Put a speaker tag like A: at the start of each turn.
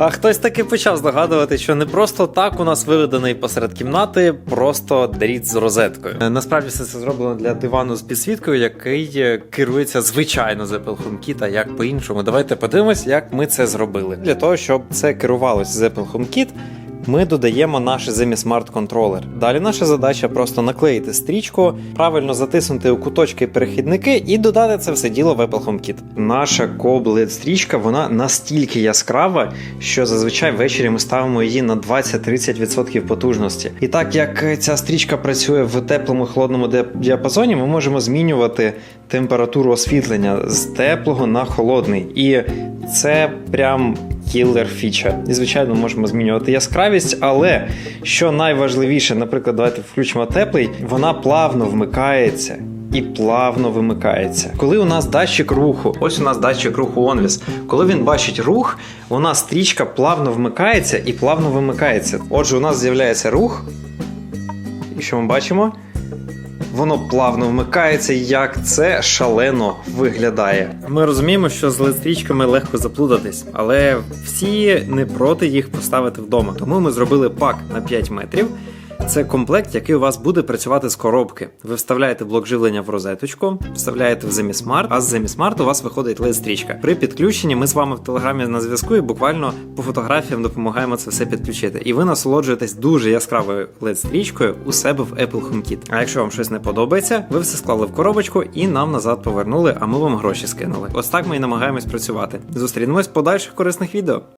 A: А хтось таки почав здогадувати, що не просто так у нас виведений посеред кімнати, просто дріт з розеткою. Е, Насправді все це зроблено для дивану з підсвіткою, який е, керується звичайно з Apple HomeKit, а як по-іншому. Давайте подивимось, як ми це зробили. Для того, щоб це керувалося з Apple HomeKit, ми додаємо наш Zemi Smart контролер. Далі наша задача просто наклеїти стрічку, правильно затиснути у куточки перехідники і додати це все діло в Apple HomeKit. Наша коблет стрічка вона настільки яскрава, що зазвичай ввечері ми ставимо її на 20-30% потужності. І так як ця стрічка працює в теплому холодному діапазоні, ми можемо змінювати температуру освітлення з теплого на холодний. І це прям кілер фіча. І звичайно, можемо змінювати яскравість, але що найважливіше, наприклад, давайте включимо теплий, вона плавно вмикається. І плавно вимикається. Коли у нас датчик руху, ось у нас датчик руху OnVis, коли він бачить рух, у нас стрічка плавно вмикається і плавно вимикається. Отже, у нас з'являється рух, і що ми бачимо? Воно плавно вмикається, як це шалено виглядає. Ми розуміємо, що з LED-стрічками легко заплутатись, але всі не проти їх поставити вдома. Тому ми зробили пак на 5 метрів. Це комплект, який у вас буде працювати з коробки. Ви вставляєте блок живлення в розеточку, вставляєте в Zemi Smart, а з Zemi Smart у вас виходить LED-стрічка. При підключенні ми з вами в телеграмі на зв'язку і буквально по фотографіям допомагаємо це все підключити. І ви насолоджуєтесь дуже яскравою LED-стрічкою у себе в Apple HomeKit. А якщо вам щось не подобається, ви все склали в коробочку і нам назад повернули, а ми вам гроші скинули. Ось так ми і намагаємось працювати. Зустрінемось в подальших корисних відео.